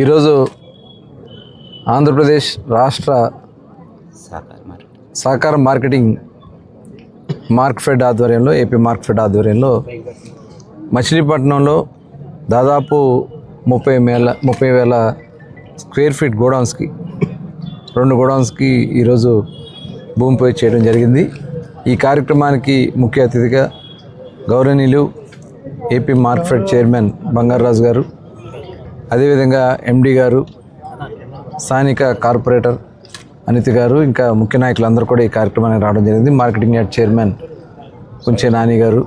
ఈరోజు ఆంధ్రప్రదేశ్ రాష్ట్ర సహకార మార్కెట్. సహకార మార్కెటింగ్ మార్క్ఫెడ్ ఆధ్వర్యంలో ఏపీ మార్క్ఫెడ్ ఆధ్వర్యంలో మచిలీపట్నంలో దాదాపు ముప్పై వేల ముప్పై వేల స్క్వేర్ ఫీట్ గోడౌన్స్కి రెండు గోడౌన్స్కి ఈరోజు భూమి పూజ చేయడం జరిగింది. ఈ కార్యక్రమానికి ముఖ్య అతిథిగా గౌరవనీయులు ఏపీ మార్క్ఫెడ్ చైర్మన్ బంగారాజు గారు అదేవిధంగా ఎండి గారు స్థానిక కార్పొరేటర్ అనిత గారు ఇంకా ముఖ్య నాయకులందరూ కూడా ఈ కార్యక్రమానికి రావడం జరిగింది. Marketing yard chairman Kunche Nani garu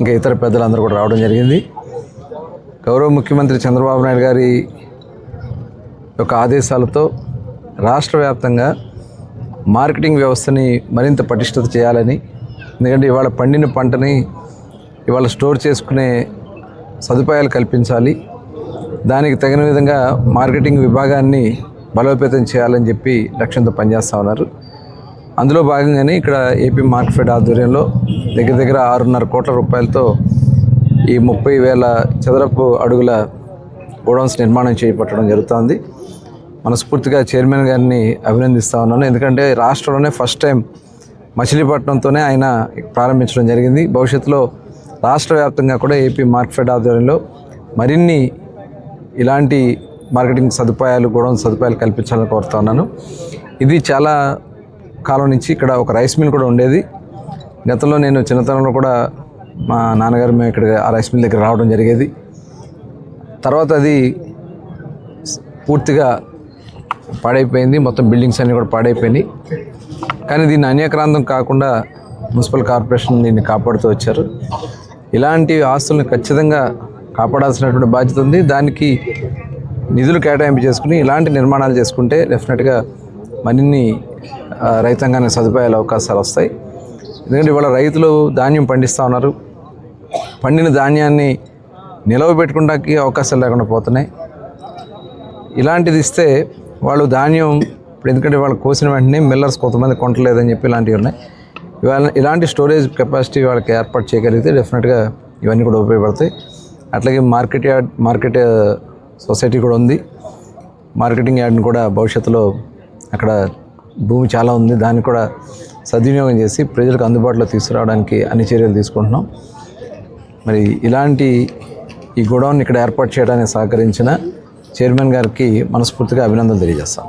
ఇంకా ఇతర పెద్దలందరూ కూడా రావడం జరిగింది. గౌరవ ముఖ్యమంత్రి చంద్రబాబు నాయుడు గారి యొక్క ఆదేశాలతో రాష్ట్ర వ్యాప్తంగా మార్కెటింగ్ వ్యవస్థని మరింత పటిష్టత చేయాలని ఎందుకంటే ఇవాళ పండిన పంటని ఇవాళ స్టోర్ చేసుకునే సదుపాయాలు కల్పించాలి. దానికి తగిన విధంగా మార్కెటింగ్ విభాగాన్ని బలోపేతం చేయాలని చెప్పి లక్ష్యంతో పనిచేస్తూ ఉన్నారు. అందులో భాగంగానే ఇక్కడ ఏపీ మార్క్ఫెడ్ ఆధ్వర్యంలో దగ్గర దగ్గర ఆరున్నర కోట్ల రూపాయలతో ఈ ముప్పై వేల చదరపు అడుగుల గోడౌన్స్ నిర్మాణం చేపట్టడం జరుగుతోంది. మనస్ఫూర్తిగా చైర్మన్ గారిని అభినందిస్తూ ఉన్నాను. ఎందుకంటే రాష్ట్రంలోనే ఫస్ట్ టైం మచిలీపట్నంతోనే ఆయన ప్రారంభించడం జరిగింది. భవిష్యత్తులో రాష్ట్ర వ్యాప్తంగా కూడా ఏపీ మార్కెట్ ఆధ్వర్యంలో మరిన్ని ఇలాంటి మార్కెటింగ్ సదుపాయాలు గోడౌన్ సదుపాయాలు కల్పించాలని కోరుతా ఉన్నాను. ఇది చాలా కాలం నుంచి ఇక్కడ ఒక రైస్ మిల్ కూడా ఉండేది. గతంలో నేను చిన్నతనంలో కూడా మా నాన్నగారు మేము ఇక్కడ ఆ రైస్ మిల్ దగ్గర రావడం జరిగేది. తర్వాత అది పూర్తిగా పాడైపోయింది. మొత్తం బిల్డింగ్స్ అన్నీ కూడా పాడైపోయినాయి. కానీ దీన్ని అన్యక్రాంతం కాకుండా మున్సిపల్ కార్పొరేషన్ దీన్ని కాపాడుతూ వచ్చారు. ఇలాంటి ఆస్తులను ఖచ్చితంగా కాపాడాల్సినటువంటి బాధ్యత ఉంది. దానికి నిధులు కేటాయింపు చేసుకుని ఇలాంటి నిర్మాణాలు చేసుకుంటే డెఫినెట్గా మరిన్ని రైతాంగానికి సదుపాయాల అవకాశాలు వస్తాయి. ఎందుకంటే ఇవాళ రైతులు ధాన్యం పండిస్తూ ఉన్నారు. పండిన ధాన్యాన్ని నిలవ పెట్టుకోవడానికి అవకాశాలు లేకుండా పోతున్నాయి. ఇలాంటిది ఇస్తే వాళ్ళు ధాన్యం ఇప్పుడు ఎందుకంటే వాళ్ళు కోసిన వెంటనే మిల్లర్స్ కొంతమంది కొంటలేదని చెప్పి ఇలాంటివి ఉన్నాయి. ఇవాళ ఇలాంటి స్టోరేజ్ కెపాసిటీ వాళ్ళకి ఏర్పాటు చేయగలిగితే డెఫినెట్గా ఇవన్నీ కూడా ఉపయోగపడతాయి. అట్లాగే మార్కెట్ యార్డ్ మార్కెట్ సొసైటీ కూడా ఉంది. మార్కెటింగ్ యార్డ్ని కూడా భవిష్యత్తులో అక్కడ భూమి చాలా ఉంది. దాన్ని కూడా సద్వినియోగం చేసి ప్రజలకు అందుబాటులో తీసుకురావడానికి అన్ని చర్యలు తీసుకుంటున్నాం. మరి ఇలాంటి ఈ గోడౌన్ ఇక్కడ ఏర్పాటు చేయడానికి సహకరించిన చైర్మన్ గారికి మనస్ఫూర్తిగా అభినందనలు తెలియజేస్తాం.